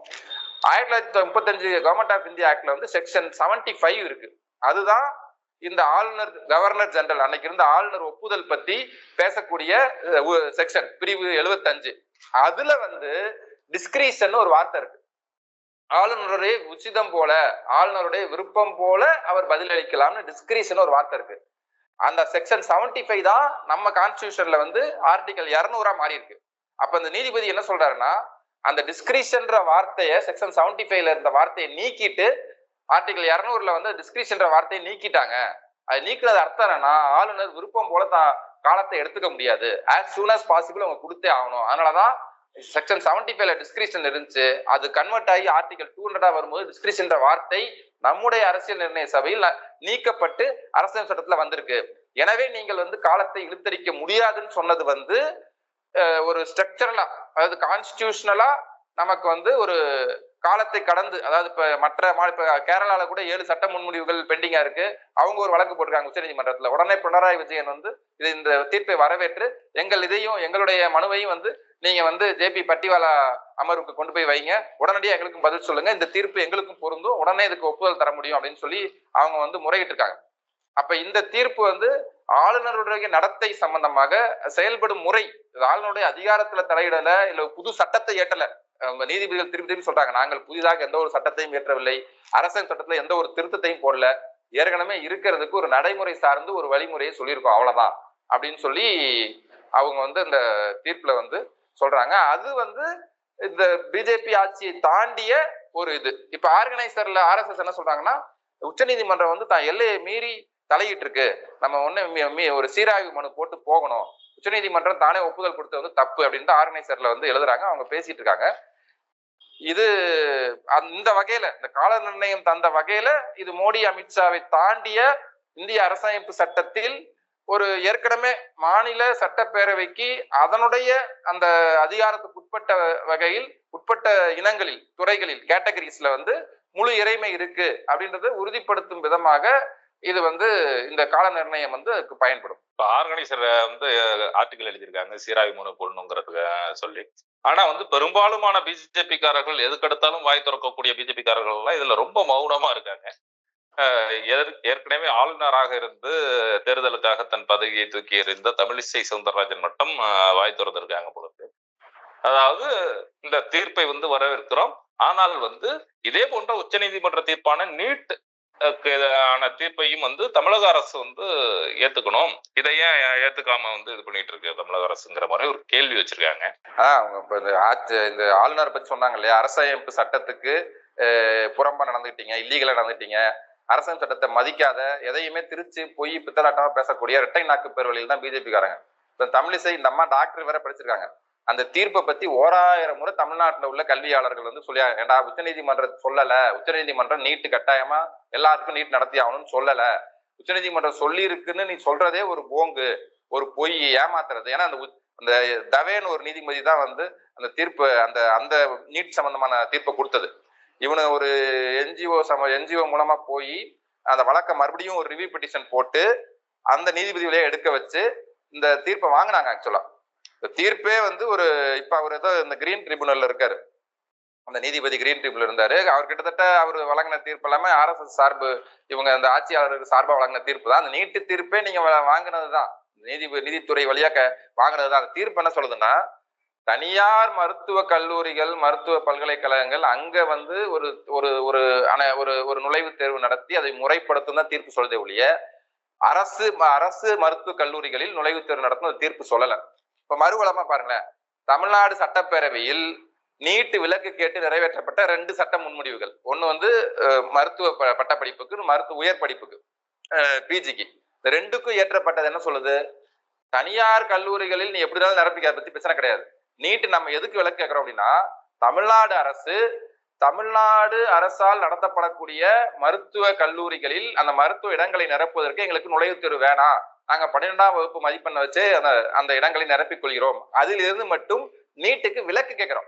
ஆயிரத்தி தொள்ளாயிரத்தி முப்பத்தஞ்சு கவர்மெண்ட் ஆஃப் இந்தியா ஆக்ட்ல வந்து செக்ஷன் செவன்டி ஃபைவ் இருக்கு. அதுதான் இந்த ஆளுநர் கவர்னர் ஜெனரல் அன்னைக்கு இருந்த ஆளுநர் ஒப்புதல் பத்தி பேசக்கூடிய செக்ஷன் பிரிவு எழுபத்தஞ்சு அதுல வந்து டிஸ்கிரிஷன் ஒரு வார்த்தை இருக்கு. ஆளுநருடைய உச்சிதம் போல ஆளுநருடைய விருப்பம் போல அவர் பதிலளிக்கலாம்னு டிஸ்கிரிஷன் ஒரு வார்த்தை இருக்கு. அந்த செக்ஷன் செவன்டி ஃபைவ் தான் நம்ம கான்ஸ்டியூஷன்ல வந்து ஆர்டிகல் இரநூறா மாறி இருக்கு அப்ப இந்த நீதிபதி என்ன சொல்றாருன்னா அந்த டிஸ்கிரிஷன்ற வார்த்தையை செக்ஷன் செவன்டி ஃபைவ்ல இருந்த வார்த்தையை நீக்கிட்டு ஆர்டிகல் இரநூறுல வந்து டிஸ்கிரிஷன்ற வார்த்தையை நீக்கிட்டாங்க. அது நீக்கினது அர்த்தம் என்னன்னா ஆளுநர் விருப்பம் போல தான் காலத்தை எடுத்துக்க முடியாது. ஆஸ் சூன் அஸ் பாசிபிள் அவங்க கொடுத்தே ஆகணும். அதனாலதான் செக்ஷன் செவன்டி ஃபைவ்ல டிஸ்கிரிப்ஷன் இருந்துச்சு. அது கன்வெர்ட் ஆகி ஆர்டிகல் டூ ஹண்ட்ரடா வரும்போது டிஸ்கிரிப்ஷன்ற வார்த்தை நம்முடைய அரசியல் நிர்ணய சபையில் நீக்கப்பட்டு அரசியல் சட்டத்துல வந்திருக்கு. எனவே நீங்கள் வந்து காலத்தை இழுத்தடிக்க முடியாதுன்னு சொன்னது வந்து ஒரு ஸ்ட்ரக்சரலா அதாவது கான்ஸ்டியூஷனலா நமக்கு வந்து ஒரு காலத்தை கடந்து அதாவது இப்ப மற்ற மா இப்ப கேரளால கூட ஏழு சட்ட முன்முடிவுகள் பெண்டிங்கா இருக்கு. அவங்க ஒரு வழக்கு போட்டிருக்காங்க உச்சநீதிமன்றத்துல. உடனே பினராயி விஜயன் வந்து இது இந்த தீர்ப்பை வரவேற்று எங்கள் இதையும் எங்களுடைய மனுவையும் வந்து நீங்க வந்து ஜேபி பட்டிவாலா அமர்வுக்கு கொண்டு போய் வைங்க. உடனடியாக எங்களுக்கும் பதில் சொல்லுங்க. இந்த தீர்ப்பு எங்களுக்கும் பொருந்தும். உடனே இதுக்கு ஒப்புதல் தர முடியும் அப்படின்னு சொல்லி அவங்க வந்து முறையிட்டு இருக்காங்க அப்ப இந்த தீர்ப்பு வந்து ஆளுநருடைய நடத்தை சம்பந்தமாக செயல்படும் முறை ஆளுநருடைய அதிகாரத்துல தலையிடல இல்ல புது சட்டத்தை ஏற்றல அவங்க நீதிபதிகள் திரும்பி திரும்பி சொல்றாங்க நாங்கள் புதிதாக எந்த ஒரு சட்டத்தையும் ஏற்றவில்லை அரசின் சட்டத்துல எந்த ஒரு திருத்தத்தையும் போடல ஏற்கனவே இருக்கிறதுக்கு ஒரு நடைமுறை சார்ந்து ஒரு வழிமுறையை சொல்லியிருக்கோம் அவ்வளவுதான் அப்படின்னு சொல்லி அவங்க வந்து இந்த தீர்ப்புல வந்து சொல்றாங்க. அது வந்து இந்த பிஜேபி ஆட்சியை தாண்டிய ஒரு இது. இப்ப ஆர்கனைசர்ல ஆர்எஸ்எஸ் என்ன சொல்றாங்கன்னா உச்சநீதிமன்றம் வந்து தான் எல்லையை மீறி தலையிட்டு இருக்கு நம்ம ஒன்று ஒரு சீராய்வு மனு போட்டு போகணும். உச்சநீதிமன்றம் தானே ஒப்புதல் கொடுத்தது வந்து தப்பு அப்படின்னு ஆர்கனைசர்ல வந்து எழுதுறாங்க. அவங்க பேசிட்டு இருக்காங்க இது அந்த- இந்த வகையில இந்த கால நிர்ணயம் தந்த வகையில இது மோடி அமித்ஷாவை தாண்டிய இந்திய அரசமைப்பு சட்டத்தில் ஒரு ஏற்கனவே மாநில சட்டப்பேரவைக்கு அதனுடைய அந்த அதிகாரத்துக்கு உட்பட்ட வகையில் உட்பட்ட இனங்களில் துறைகளில் கேட்டகரிஸ்ல வந்து முழு இறைமை இருக்கு அப்படின்றத உறுதிப்படுத்தும் விதமாக இது வந்து இந்த கால நிர்ணயம் வந்து அதுக்கு பயன்படும். இப்போ ஆர்கனைசர் வந்து ஆர்டிக்கல் எழுதியிருக்காங்க சீராவி மூணு போடணுங்கிறதுக்கு சொல்லி. ஆனா வந்து பெரும்பாலுமான பிஜேபிக்காரர்கள் எதுக்கெடுத்தாலும் வாய் திறக்கக்கூடிய பிஜேபிக்காரர்கள் எல்லாம் இதுல ரொம்ப மௌனமா இருக்காங்க. ஏற்கனவே ஆளுநராக இருந்து தேர்தலுக்காக தன் பதவியை தூக்கி எறிந்த தமிழிசை சவுந்தரராஜன் மட்டும் வாய் திறந்திருக்காங்க பொழுது அதாவது இந்த தீர்ப்பை வந்து வரவேற்கிறோம். ஆனால் வந்து இதே போன்ற உச்சநீதிமன்ற தீர்ப்பான நீட் ஆன தீர்ப்பையும் வந்து தமிழக அரசு வந்து ஏத்துக்கணும். இதை ஏன் ஏத்துக்காம வந்து இது பண்ணிட்டு இருக்கு தமிழக அரசுங்கிற மாதிரி ஒரு கேள்வி வச்சிருக்காங்க. அவங்க இப்ப இந்த ஆட்சி இந்த ஆளுநர் பத்தி சொன்னாங்க இல்லையா? அரசமைப்பு சட்டத்துக்கு புறம்பா நடந்துக்கிட்டீங்க இல்லீகலா நடந்துட்டீங்க அரசியல் சட்டத்தை மதிக்காத எதையுமே திருச்சி பொய் பித்தலாட்டமா பேசக்கூடிய இரட்டை நாக்கு பேர் வழியில் தான் பிஜேபி காரங்க இப்ப தமிழிசை இந்த அம்மா டாக்டர் வேற படிச்சிருக்காங்க. அந்த தீர்ப்பை பத்தி ஓராயிரம் முறை தமிழ்நாட்டில் உள்ள கல்வியாளர்கள் வந்து சொல்லி ஏண்டா உச்சநீதிமன்றம் சொல்லல? உச்சநீதிமன்றம் நீட்டு கட்டாயமா எல்லாருக்கும் நீட் நடத்தி ஆகணும்னு சொல்லல. உச்சநீதிமன்றம் சொல்லி இருக்குன்னு நீ சொல்றதே ஒரு போங்கு ஒரு பொய் ஏமாத்துறது. ஏன்னா அந்த அந்த தவேன்னு ஒரு நீதிபதி தான் வந்து அந்த தீர்ப்பு அந்த அந்த நீட் சம்பந்தமான தீர்ப்பை கொடுத்தது. இவனு ஒரு என்ஜிஓ சம என்ஜிஓ மூலமா போய் அந்த வழக்கை மறுபடியும் ஒரு ரிவ்யூ பெட்டிஷன் போட்டு அந்த நீதிபதிகளையே எடுக்க வச்சு இந்த தீர்ப்பை வாங்கினாங்க ஆக்சுவலா தீர்ப்பே வந்து ஒரு இப்ப அவர் ஏதோ இந்த கிரீன் ட்ரிபுனல்ல இருக்காரு. அந்த நீதிபதி கிரீன் ட்ரிபியூனல் இருந்தாரு. அவர் கிட்டத்தட்ட அவர் வழங்கின தீர்ப்பு எல்லாமே ஆர்எஸ்எஸ் சார்பு இவங்க அந்த ஆட்சியாளருக்கு சார்பா வழங்கின தீர்ப்பு தான். அந்த நீட்டு தீர்ப்பே நீங்க வ- வாங்கினதுதான். நீதி நீதித்துறை வழியா க வாங்கினதுதான். அந்த தீர்ப்பு என்ன சொல்லுதுன்னா தனியார் மருத்துவ கல்லூரிகள் மருத்துவ பல்கலைக்கழகங்கள் அங்க வந்து ஒரு ஒரு ஒரு அன- ஒரு ஒரு நுழைவுத் தேர்வு நடத்தி அதை முறைப்படுத்தும் தான் தீர்ப்பு சொல்லுதே ஒழிய அரசு ம- அரசு மருத்துவ கல்லூரிகளில் நுழைவுத் தேர்வு நடத்தும் அந்த தீர்ப்பு சொல்லலை. இப்ப மறுவளமா பாருங்களேன். தமிழ்நாடு சட்டப்பேரவையில் நீட்டு விலக்கு கேட்டு நிறைவேற்றப்பட்ட ரெண்டு சட்ட முன்முடிவுகள். ஒன்னு வந்து மருத்துவ பட்டப்படிப்புக்கு மருத்துவ உயர் படிப்புக்கு பிஜிக்கு இந்த ரெண்டுக்கும் ஏற்றப்பட்டது என்ன சொல்லுது? தனியார் கல்லூரிகளில் நீ எப்படினாலும் நிரப்பிக்க அதை பத்தி பிரச்சனை கிடையாது. நீட்டு நம்ம எதுக்கு விலக்கு கேட்கிறோம் அப்படின்னா தமிழ்நாடு அரசு தமிழ்நாடு அரசால் நடத்தப்படக்கூடிய மருத்துவ கல்லூரிகளில் அந்த மருத்துவ இடங்களை நிரப்புவதற்கு எங்களுக்கு நுழைவுத் தேர்வு வேணாம். நாங்க பன்னிரெண்டாம் வகுப்பு மதிப்பெண்ணை வச்சு அந்த அந்த இடங்களை நிரப்பிக் கொள்கிறோம். அதிலிருந்து மட்டும் நீட்டுக்கு விலக்கு கேட்கிறோம்.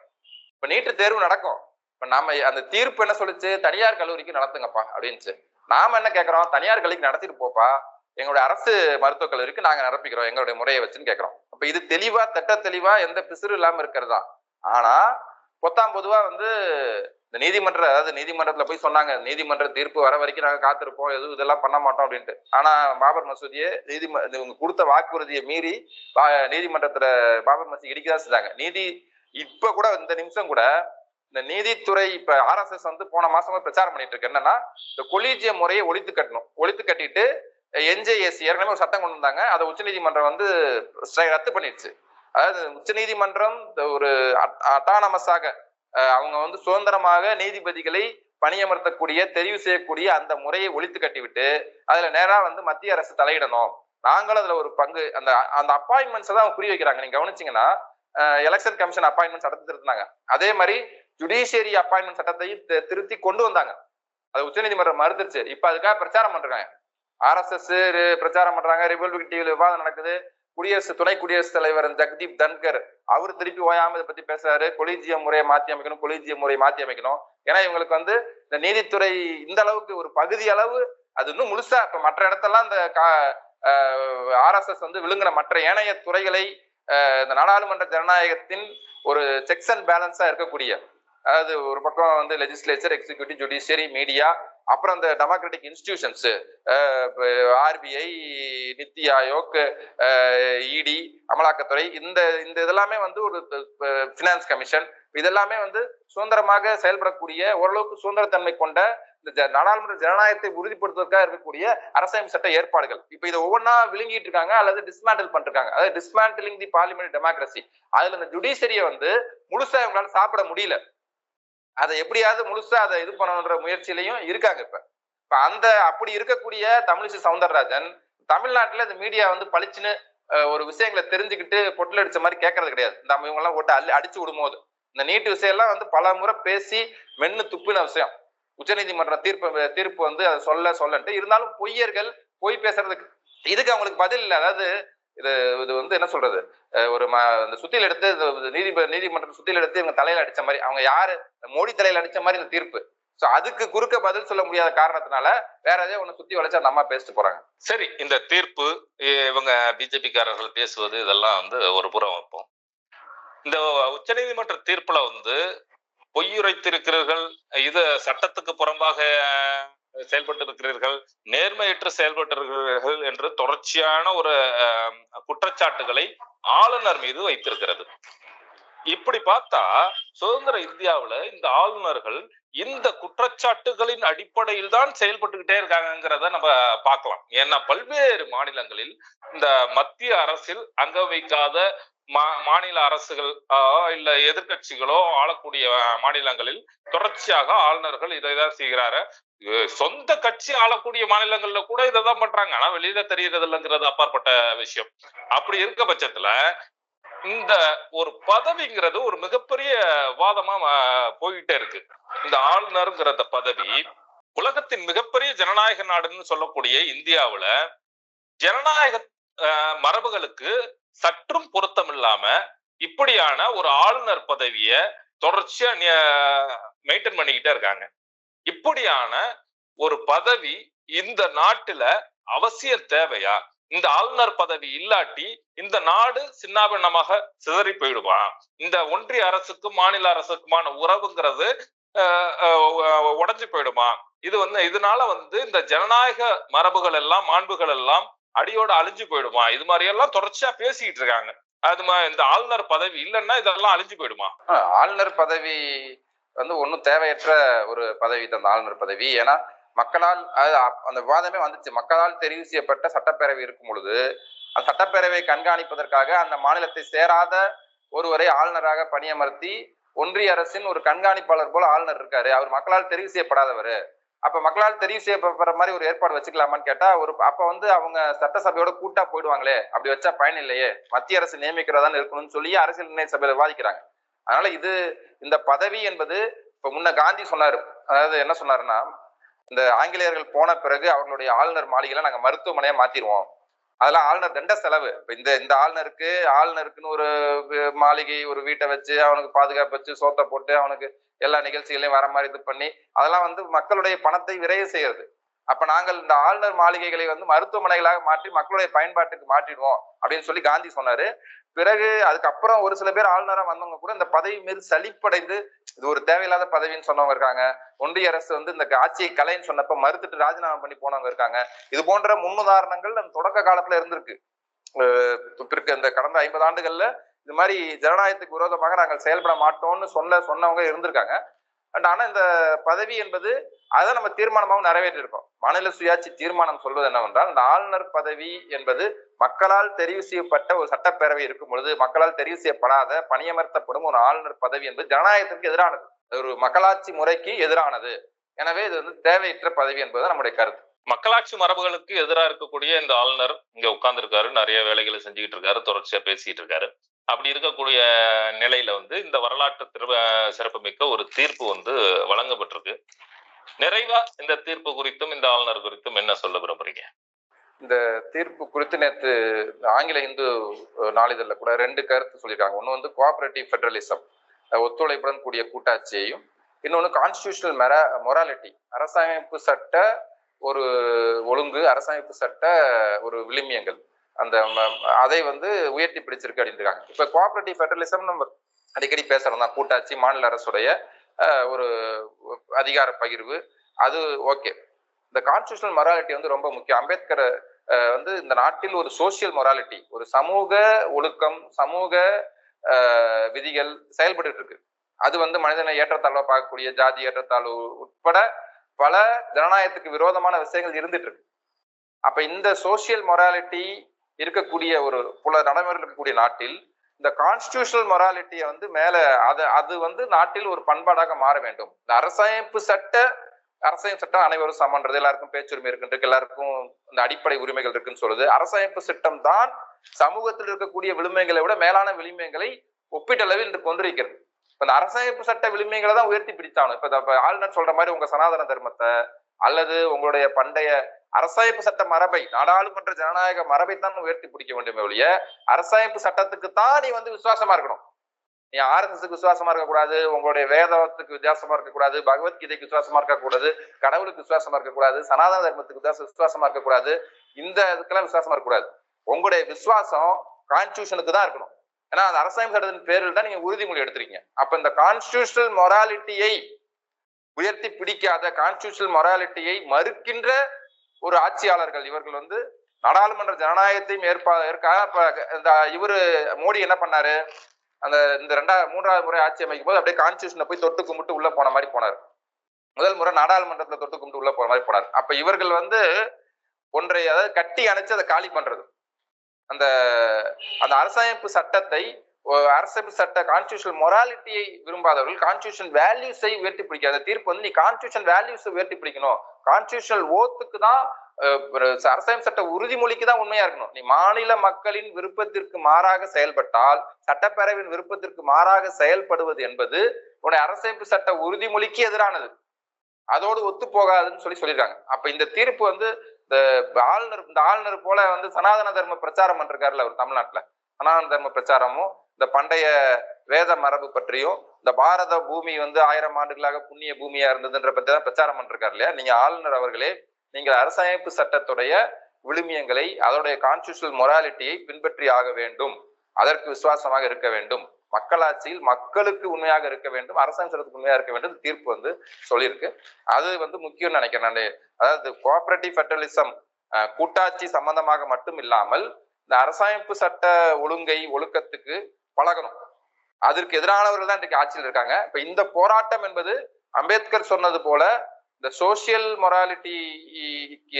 இப்ப நீட்டு தேர்வு நடக்கும். இப்ப நாம அந்த தீர்ப்பு என்ன சொல்லிச்சு? தனியார் கல்லூரிக்கு நடத்துங்கப்பா அப்படின்னுச்சு. நாம என்ன கேட்கிறோம்? தனியார் கல்லூரிக்கு நடத்திட்டு போப்பா. எங்களுடைய அரசு மருத்துவக் கல்லூரிக்கு நாங்க நிரப்பிக்கிறோம் எங்களுடைய முறையை வச்சுன்னு கேட்கிறோம். அப்ப இது தெளிவா தட்ட தெளிவா எந்த பிசுறு இல்லாம இருக்கிறதா? ஆனா பொத்தாம் பொதுவா வந்து இந்த நீதிமன்ற அதாவது நீதிமன்றத்துல போய் சொன்னாங்க நீதிமன்ற தீர்ப்பு வர வரைக்கும் நாங்க காத்திருப்போம் எதுவும் இதெல்லாம் பண்ண மாட்டோம் அப்படின்ட்டு. ஆனா பாபர் மசூதியை நீதிம இவங்க கொடுத்த வாக்குறுதியை மீறி பா- நீதிமன்றத்துல பாபர் மசூதி இடிக்கதான் செஞ்சாங்க. நீதி இப்ப கூட இந்த நிமிஷம் கூட இந்த நீதித்துறை இப்ப ஆர்எஸ்எஸ் வந்து போன மாசமா பிரச்சாரம் பண்ணிட்டு இருக்கு. என்னன்னா இந்த கொலீஜிய முறையை ஒழித்து கட்டணும். ஒழித்து கட்டிட்டு என்ஜேஎஸ் ஏற்கனவே ஒரு சட்டம் கொண்டு வந்தாங்க. அதை உச்சநீதிமன்றம் வந்து ரத்து பண்ணிடுச்சு. அதாவது உச்சநீதிமன்றம் இந்த ஒரு அட்டானமஸாக அவங்க வந்து சுதந்திரமாக நீதிபதிகளை பணியமர்த்தக்கூடிய தெரிவு செய்யக்கூடிய அந்த முறையை ஒழித்து கட்டிவிட்டு அதுல நேரா வந்து மத்திய அரசு தலையிடணும். நாங்களும் அதுல ஒரு பங்கு அந்த அந்த அப்பாயின்மெண்ட்ஸ் தான் அவங்க புரிய வைக்கிறாங்க நீங்க கவனிச்சீங்கன்னா எலெக்ஷன் கமிஷன் அப்பாயின்மெண்ட் சட்டத்தை திருத்தினாங்க. அதே மாதிரி ஜுடிஷியரி அப்பாயின்மெண்ட் சட்டத்தையும் திருத்தி கொண்டு வந்தாங்க. அது உச்சநீதிமன்றம் மறுத்துருச்சு. இப்ப அதுக்காக பிரச்சாரம் பண்றாங்க. ஆர்எஸ்எஸ் பிரச்சாரம் பண்றாங்க. ரிபப்ளிக் டிவியில் விவாதம் நடக்குது. குடியரசு துணை குடியரசுத் தலைவர் ஜெகதீப் தன்கர் அவர் திருப்பி ஓயாம இதை பத்தி பேசுறாரு. கொலிஜியம் முறையை மாத்தி அமைக்கணும் கொலிஜியம் முறையை மாத்தி அமைக்கணும். ஏன்னா இவங்களுக்கு வந்து இந்த நீதித்துறை இந்த அளவுக்கு ஒரு பகுதி அளவு அது இன்னும் முழுசா இப்ப மற்ற இடத்தெல்லாம் இந்த ஆர்எஸ்எஸ் வந்து விழுங்குற மற்ற ஏனைய துறைகளை இந்த நாடாளுமன்ற ஜனநாயகத்தின் ஒரு செக்ஸ் அண்ட் பேலன்ஸா இருக்கக்கூடிய அதாவது ஒரு பக்கம் வந்து லெஜிஸ்லேச்சர் எக்ஸிக்யூட்டிவ் ஜுடிஷியரி மீடியா அப்புறம் அந்த democratic institutions RBI NITI Aayog ED அமலாக்கத்துறை இந்த இந்த இதெல்லாமே வந்து ஒரு ஃபினான்ஸ் கமிஷன் இதெல்லாமே வந்து சுதந்திரமாக செயல்படக்கூடிய ஓரளவுக்கு சுதந்திரத்தன்மை கொண்ட இந்த ஜ- நாடாளுமன்ற ஜனநாயகத்தை உறுதிப்படுத்துவதற்காக இருக்கக்கூடிய அரசியல் சட்ட ஏற்பாடுகள். இப்ப இதை ஒவ்வொன்றா விழுங்கிட்டு இருக்காங்க அல்லது டிஸ்மேண்டில் பண்ணிருக்காங்க அதாவது டிஸ்மேண்டிலிங் தி பார்லிமெண்ட் டெமோக்ரஸி அதுல இந்த ஜுடிஷரியை வந்து முழுசா இவங்களால சாப்பிட முடியல. அதை எப்படியாவது முழுசா அதை இது பண்ணணுன்ற முயற்சியிலையும் இருக்காங்க இப்ப. இப்ப அந்த அப்படி இருக்கக்கூடிய தமிழிசை சவுந்தரராஜன் தமிழ்நாட்டுல இந்த மீடியா வந்து பளிச்சுன்னு ஒரு விஷயங்களை தெரிஞ்சுக்கிட்டு பொட்டில் அடிச்ச மாதிரி கேட்கறது கிடையாது. இந்த இவங்க எல்லாம் ஓட்டு அள்ளி அடிச்சு விடும்போது. இந்த நீட்டு விஷயம் எல்லாம் வந்து பல முறை பேசி மென்னு துப்பின விஷயம். உச்சநீதிமன்ற தீர்ப்பு தீர்ப்பு வந்து அதை சொல்ல சொல்லன்ட்டு. இருந்தாலும் பொய்யர்கள் பொய் பேசுறதுக்கு இதுக்கு அவங்களுக்கு பதில் இல்லை. அதாவது இது இது வந்து என்ன சொல்றது? ஒரு அந்த சுத்தியில் எடுத்து இது நீதிப நீதிமன்றம் சுத்தியில் எடுத்து இவங்க தலையில அடிச்ச மாதிரி அவங்க யாரு? மோடி தலையில அடிச்ச மாதிரி இந்த தீர்ப்பு. சோ அதுக்கு குறுக்க பதில் சொல்ல முடியாத காரணத்தினால வேற எதையோ ஒண்ணு சுத்தி வளைச்சு அந்த அம்மா பேசிட்டு போறாங்க. சரி இந்த தீர்ப்பு இவங்க பிஜேபிக்காரர்கள் பேசுவது இதெல்லாம் வந்து ஒரு புறம் வைப்போம். இந்த உச்சநீதிமன்ற தீர்ப்புல வந்து பொய்யுரைத்திருக்கிறீர்கள் இது சட்டத்துக்கு புறம்பாக செயல்பட்டிருக்கிறீர்கள் செயல்பட்டு இருக்கிறீர்கள் நேர்மையற்று செயல்பட்டிருக்கிறீர்கள் என்று தொடர்ச்சியான ஒரு குற்றச்சாட்டுகளை ஆளுநர் மீது வைத்திருக்கிறது. இப்படி பார்த்தா சுதந்திர இந்தியாவுல இந்த ஆளுநர்கள் இந்த குற்றச்சாட்டுகளின் அடிப்படையில் தான் செயல்பட்டுக்கிட்டே இருக்காங்கிறத நம்ம பார்க்கலாம். ஏன்னா பல்வேறு மாநிலங்களில் இந்த மத்திய அரசில் அங்க வைக்காத மா மாநில அரசுகள் ஆஹ், இல்ல எதிர்க்கட்சிகளோ ஆளக்கூடிய மாநிலங்களில் தொடர்ச்சியாக ஆளுநர்கள் இதை தான் செய்கிறாரு. சொந்த கட்சி ஆளக்கூடிய மாநிலங்கள்ல கூட இதை தான் பண்றாங்க. ஆனா வெளியில தெரியறது இல்லைங்கிறது அப்பாற்பட்ட விஷயம். அப்படி இருக்க பட்சத்துல இந்த ஒரு பதவிங்கிறது ஒரு மிகப்பெரிய வாதமா போயிட்டே இருக்கு. இந்த ஆளுநருங்கிற அந்த பதவி உலகத்தின் மிகப்பெரிய ஜனநாயக நாடுன்னு சொல்லக்கூடிய இந்தியாவுல ஜனநாயக மரபுகளுக்கு சற்றும் பொருத்தம் இல்லாம இப்படியான ஒரு ஆளுநர் பதவிய தொடர்ச்சியா மெயின்டைன் பண்ணிக்கிட்டே இருக்காங்க. இப்படியான ஒரு பதவி இந்த நாட்டுல அவசியம் தேவையா? இந்த ஆளுநர் பதவி இல்லாட்டி இந்த நாடு சின்னாபின்னமாக சிதறி போயிடுமா? இந்த ஒன்றிய அரசுக்கும் மாநில அரசுக்குமான உறவுங்கிறது அஹ், உடைஞ்சு போயிடுமா? இது வந்து இதனால வந்து இந்த ஜனநாயக மரபுகள் எல்லாம் மாண்புகள் எல்லாம் அடியோட அழிஞ்சு போயிடுமா? இது மாதிரி எல்லாம் தொடர்ச்சியா பேசிக்கிட்டு இருக்காங்க. அது இந்த ஆளுநர் பதவி இல்லைன்னா இதெல்லாம் அழிஞ்சு போயிடுமா? ஆளுநர் பதவி வந்து ஒன்றும் தேவையற்ற ஒரு பதவி தான் ஆளுநர் பதவி. ஏன்னா மக்களால் அது அப்- அந்த விவாதமே வந்துச்சு. மக்களால் தெரிவு செய்யப்பட்ட சட்டப்பேரவை இருக்கும் பொழுது அந்த சட்டப்பேரவையை கண்காணிப்பதற்காக அந்த மாநிலத்தை சேராத ஒருவரை ஆளுநராக பணியமர்த்தி ஒன்றிய அரசின் ஒரு கண்காணிப்பாளர் போல ஆளுநர் இருக்காரு. அவர் மக்களால் தெரிவு செய்யப்படாதவர். அப்ப மக்களால் தெரிவு செய்யப்படுற மாதிரி ஒரு ஏற்பாடு வச்சுக்கலாமான்னு கேட்டா ஒரு அப்ப வந்து அவங்க சட்டசபையோட கூட்டா போயிடுவாங்களே. அப்படி வச்சா பயன் இல்லையே. மத்திய அரசு நியமிக்கிறதா இருக்கணும்னு சொல்லி அரசியல் நிர்ணய சபையில விவாதிக்கிறாங்க. அதனால இது இந்த பதவி என்பது இப்ப முன்ன காந்தி சொன்னாரு. அதாவது என்ன சொன்னாருன்னா இந்த ஆங்கிலேயர்கள் போன பிறகு அவர்களுடைய ஆளுநர் மாளிகையில நாங்க மருத்துவமனையை மாத்திருவோம். அதெல்லாம் ஆளுநர் தண்ட செலவு. இப்ப இந்த இந்த ஆளுநருக்கு ஆளுநருக்குன்னு ஒரு மாளிகை ஒரு வீட்டை வச்சு அவனுக்கு பாதுகாப்பு வச்சு சோத்தை போட்டு அவனுக்கு எல்லா நிகழ்ச்சிகளையும் வர மாதிரி இது பண்ணி அதெல்லாம் வந்து மக்களுடைய பணத்தை விரைவு செய்யறது. அப்ப நாங்கள் இந்த ஆளுநர் மாளிகைகளை வந்து மருத்துவமனைகளாக மாற்றி மக்களுடைய பயன்பாட்டுக்கு மாற்றிடுவோம் அப்படின்னு சொல்லி காந்தி சொன்னாரு. பிறகு அதுக்கப்புறம் ஒரு சில பேர் ஆளுநராக வந்தவங்க கூட இந்த பதவி மீது சலிப்படைந்து இது ஒரு தேவையில்லாத பதவின்னு சொன்னவங்க இருக்காங்க. ஒன்றிய அரசு வந்து இந்த ஆட்சியை கலைன்னு சொன்னப்ப மறுத்துட்டு ராஜினாமா பண்ணி போனவங்க இருக்காங்க. இது போன்ற முன்னுதாரணங்கள் அந்த தொடக்க காலத்துல இருந்திருக்கு. பிற்கு அந்த இந்த கடந்த ஐம்பது ஆண்டுகள்ல இது மாதிரி ஜனநாயகத்துக்கு விரோதமாக நாங்கள் செயல்பட மாட்டோம்னு சொல்ல சொன்னவங்க இருந்திருக்காங்க. அண்ட் ஆனா இந்த பதவி என்பது அதை நம்ம தீர்மானமாகவும் நிறைவேற்றிருக்கோம். மாநில சுயாட்சி தீர்மானம் சொல்வது என்னவென்றால் இந்த ஆளுநர் பதவி என்பது மக்களால் தெரிவு செய்யப்பட்ட ஒரு சட்டப்பேரவை இருக்கும் பொழுது மக்களால் தெரிவு செய்யப்படாத பணியமர்த்தப்படும் ஒரு ஆளுநர் பதவி என்பது ஜனநாயகத்திற்கு எதிரானது. ஒரு மக்களாட்சி முறைக்கு எதிரானது. எனவே இது வந்து தேவையற்ற பதவி என்பது நம்முடைய கருத்து. மக்களாட்சி மரபுகளுக்கு எதிராக இருக்கக்கூடிய இந்த ஆளுநர் இங்க உட்கார்ந்துருக்காரு நிறைய வேலைகளை செஞ்சுக்கிட்டு இருக்காரு தொடர்ச்சியா பேசிட்டு இருக்காரு. அப்படி இருக்கக்கூடிய நிலையில வந்து இந்த வரலாற்று திரு சிறப்புமிக்க ஒரு தீர்ப்பு வந்து வழங்கப்பட்டிருக்கு. நிறைவா இந்த தீர்ப்பு குறித்தும் இந்த ஆளுநர் குறித்தும் என்ன சொல்ல விரும்புறீங்க? இந்த தீர்ப்பு குறித்து நேற்று ஆங்கில இந்து நாளிதழில் கூட ரெண்டு கருத்து சொல்லியிருக்காங்க ஒன்று வந்து கோஆபரேட்டிவ் ஃபெடரலிசம் ஒத்துழைப்புடன் கூடிய கூட்டாட்சியையும் இன்னொன்று கான்ஸ்டியூஷனல் மெரா மொராலிட்டி அரசமைப்பு சட்ட ஒரு ஒழுங்கு அரசமைப்பு சட்ட ஒரு விளிமியங்கள் அந்த ம- அதை வந்து உயர்த்தி பிடிச்சிருக்கு அப்படின்னு இருக்காங்க. இப்போ கோஆபரேட்டிவ் ஃபெடரலிசம் நம்ம அடிக்கடி பேசுறோம் தான் கூட்டாட்சி மாநில அரசுடைய ஒரு அதிகார பகிர்வு. அது ஓகே. இந்த கான்ஸ்டியூஷனல் மொராலிட்டி வந்து ரொம்ப முக்கியம். அம்பேத்கர் வந்து இந்த நாட்டில் ஒரு சோசியல் மொராலிட்டி ஒரு சமூக ஒழுக்கம் சமூக விதிகள் செயல்பட்டு இருக்கு அது வந்து மனிதனை ஏற்றத்தாழ்வை பார்க்கக்கூடிய ஜாதி ஏற்றத்தாழ்வு உட்பட பல ஜனநாயகத்துக்கு விரோதமான விஷயங்கள் இருந்துட்டு இருக்கு அப்ப இந்த சோசியல் மொராலிட்டி இருக்கக்கூடிய ஒரு புல நடைமுறையில் இருக்கக்கூடிய நாட்டில் இந்த கான்ஸ்டியூஷனல் மொராலிட்டியை வந்து மேல அது அது வந்து நாட்டில் ஒரு பண்பாடாக மாற வேண்டும். இந்த அரசமைப்பு சட்ட அரசியல் சட்டம் அனைவரும் சமன்றது எல்லாருக்கும் பேச்சுரிமை இருக்குன்றது எல்லாருக்கும் இந்த அடிப்படை உரிமைகள் இருக்குன்னு சொல்லுது. அரசமைப்பு சட்டம் தான் சமூகத்தில் இருக்கக்கூடிய விளிமைகளை விட மேலான விளிமைகளை ஒப்பீட்டளவில் இன்று கொண்டிருக்கிறது. இப்ப இந்த அரசமைப்பு சட்ட விளிமைகளை தான் உயர்த்தி பிடிச்சாகணும் இப்ப ஆளுநர் சொல்ற மாதிரி உங்க சனாதன தர்மத்தை அல்லது உங்களுடைய பண்டைய அரசமைப்பு சட்ட மரபை நாடாளுமன்ற ஜனநாயக மரபை தான் உயர்த்தி பிடிக்க வேண்டுமே ஒழிய அரசமைப்பு சட்டத்துக்கு தான் நீ வந்து விசுவாசமா இருக்கணும். நீ ஆர்எஸ்எஸ்க்கு விசுவாசமா இருக்கக்கூடாது உங்களுடைய வேதத்துக்கு வித்தியாசமா இருக்கக்கூடாது பகவத்கீதைக்கு விசுவாசமா இருக்கக்கூடாது கடவுளுக்கு விசுவாசமா இருக்கக்கூடாது சனாதன தர்மத்துக்கு விசுவாசமா இருக்கக்கூடாது இந்த இதுக்கெல்லாம் விசுவாசமா இருக்கக்கூடாது. உங்களுடைய விசுவாசம் கான்ஸ்டியூஷனுக்கு தான் இருக்கணும். ஏன்னா அந்த அரசாங்க சட்டத்தின் பேரில் தான் நீங்க உறுதிமொழி எடுத்திருக்கீங்க. அப்ப இந்த கான்ஸ்டியூஷனல் மொராலிட்டியை உயர்த்தி பிடிக்காத கான்ஸ்டியூஷனல் மொராலிட்டியை மறுக்கின்ற ஒரு ஆட்சியாளர்கள் இவர்கள் வந்து நாடாளுமன்ற ஜனநாயகத்தையும் ஏற்பா ஏற்கா இந்த இவரு மோடி என்ன பண்ணாரு? அந்த இந்த ரெண்டாவது மூன்றாவது முறை ஆட்சி அமைக்கும் போது அப்படியே கான்ஸ்டியூஷனை போய் தொட்டு கும்பிட்டு உள்ள போன மாதிரி போனார். முதல் முறை நாடாளுமன்றத்துல தொட்டு கும்பிட்டு உள்ள போன மாதிரி போனார். அப்ப இவர்கள் வந்து ஒன்றை அதாவது கட்டி அணைச்சு அதை காலி பண்றது. அந்த அந்த அரசமைப்பு சட்டத்தை அரசியல் அரசமைப்பு சட்ட கான்ஸ்டியூஷன் மொராலிட்டியை விரும்பாதவர்கள் கான்ஸ்டியூஷன் வேல்யூஸை உயர்த்தி பிடிக்காத தீர்ப்பு வந்து நீ கான்ஸ்டியூஷன் வேல்யூஸை உயர்த்தி பிடிக்கணும். கான்ஸ்டியூஷனல் ஓத்துக்கு தான் அரசியல் சட்ட உறுதிமொழிக்கு தான் உண்மையா இருக்கணும். நீ மாநில மக்களின் விருப்பத்திற்கு மாறாக செயல்பட்டால் சட்டப்பேரவையின் விருப்பத்திற்கு மாறாக செயல்படுவது என்பது உன்னுடைய அரசமைப்பு சட்ட உறுதிமொழிக்கு எதிரானது. அதோடு ஒத்து போகாதுன்னு சொல்லி சொல்லியிருக்காங்க. அப்ப இந்த தீர்ப்பு வந்து இந்த ஆளுநர் இந்த ஆளுநர் போல வந்து சனாதன தர்ம பிரச்சாரம் பண்றாருல அவர் தமிழ்நாட்டுல. சனாதன தர்ம பிரச்சாரமும் இந்த பண்டைய வேத மரபு பற்றியும் இந்த பாரத பூமி வந்து ஆயிரம் ஆண்டுகளாக புண்ணிய பூமியா இருந்ததுன்ற பத்தி தான் பிரச்சாரம் பண்ணிருக்காரு இல்லையா? நீங்க ஆளுநர் அவர்களே நீங்கள் அரசமைப்பு சட்டத்துடைய விழுமியங்களை அதோடைய கான்ஸ்டியூஷனல் மொராலிட்டியை பின்பற்றி ஆக வேண்டும். அதற்கு விசுவாசமாக இருக்க வேண்டும். மக்களாட்சியில் மக்களுக்கு உண்மையாக இருக்க வேண்டும். அரசாங்க சட்டத்துக்கு உண்மையாக இருக்க வேண்டும். தீர்ப்பு வந்து சொல்லியிருக்கு. அது வந்து முக்கியம்னு நினைக்கிறேன் நான். அதாவது கோஆபரேட்டிவ் ஃபெடரலிசம் கூட்டாட்சி சம்பந்தமாக மட்டும் இல்லாமல் இந்த அரசமைப்பு சட்ட ஒழுங்கை ஒழுக்கத்துக்கு பழகணும். அதற்கு எதிரானவர்கள் தான் இன்றைக்கு ஆட்சியில் இருக்காங்க. இப்ப இந்த போராட்டம் என்பது அம்பேத்கர் சொன்னது போல இந்த சோசியல் மொராலிட்டி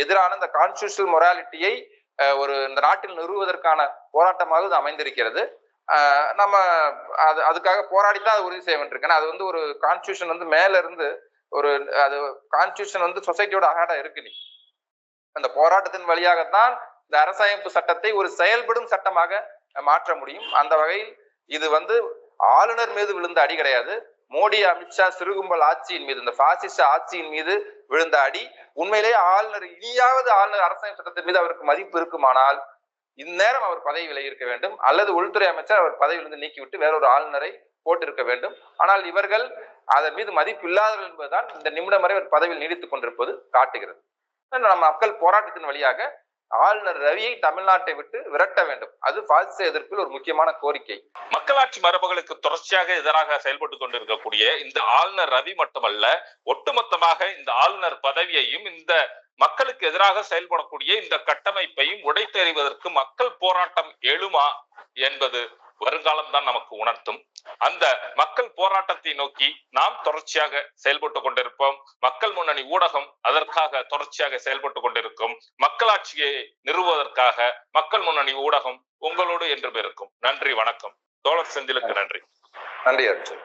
எதிரான இந்த கான்ஸ்டியூஷனல் மொராலிட்டியை ஒரு இந்த நாட்டில் நிறுவுவதற்கான போராட்டமாக இது அமைந்திருக்கிறது. நம்ம அது அதுக்காக போராடித்தான் அது உறுதி செய்ய வேண்டியிருக்கு. அது வந்து ஒரு கான்ஸ்டியூஷன் வந்து மேல இருந்து ஒரு அது கான்ஸ்டியூஷன் வந்து சொசைட்டியோட அகாடா இருக்கு நீ அந்த போராட்டத்தின் வழியாகத்தான் இந்த அரசமைப்பு சட்டத்தை ஒரு செயல்படும் சட்டமாக மாற்ற முடியும். அந்த வகையில் இது வந்து ஆளுநர் மீது விழுந்த அடி கிடையாது. மோடி அமித்ஷா சிறுகும்பல் ஆட்சியின் மீது இந்த பாசிச ஆட்சியின் மீது விழுந்த அடி. உண்மையிலேயே ஆளுநர் இனியாவது ஆளுநர் அரசாங்க சட்டத்தின் மீது அவருக்கு மதிப்பு இருக்குமானால் இந்நேரம் அவர் பதவி விலகி இருக்க வேண்டும். அல்லது உள்துறை அமைச்சர் அவர் பதவியிலிருந்து நீக்கிவிட்டு வேறொரு ஆளுநரை போட்டிருக்க வேண்டும். ஆனால் இவர்கள் அதன் மீது மதிப்பு இல்லாதவர்கள் என்பதுதான் இந்த நிமிடம் வரை அவர் பதவியில் நீடித்துக் கொண்டிருப்பது காட்டுகிறது. நம்ம மக்கள் போராட்டத்தின் வழியாக ஆளுநர் ரவியை தமிழ்நாட்டை விட்டு விரட்ட வேண்டும். அது பாசிச எதிர்ப்பில் ஒரு முக்கியமான கோரிக்கை. மக்களாட்சி மரபுகளுக்கு தொடர்ச்சியாக எதிராக செயல்பட்டு கொண்டிருக்கக்கூடிய இந்த ஆளுநர் ரவி மட்டுமல்ல ஒட்டுமொத்தமாக இந்த ஆளுநர் பதவியையும் இந்த மக்களுக்கு எதிராக செயல்படக்கூடிய இந்த கட்டமைப்பையும் உடைத்தெறிவதற்கு மக்கள் போராட்டம் எழுமா என்பது வருங்காலம் தான் நமக்கு உணர்த்தும். அந்த மக்கள் போராட்டத்தை நோக்கி நாம் தொடர்ச்சியாக செயல்பட்டு கொண்டிருப்போம். மக்கள் முன்னணி ஊடகம் அதற்காக தொடர்ச்சியாக செயல்பட்டு கொண்டிருக்கும். மக்களாட்சியை நிறுவுவதற்காக மக்கள் முன்னணி ஊடகம் உங்களோடு என்றும் இருக்கும். நன்றி வணக்கம். தோழர் செந்திலுக்கு நன்றி. நன்றி அர்ஜுன்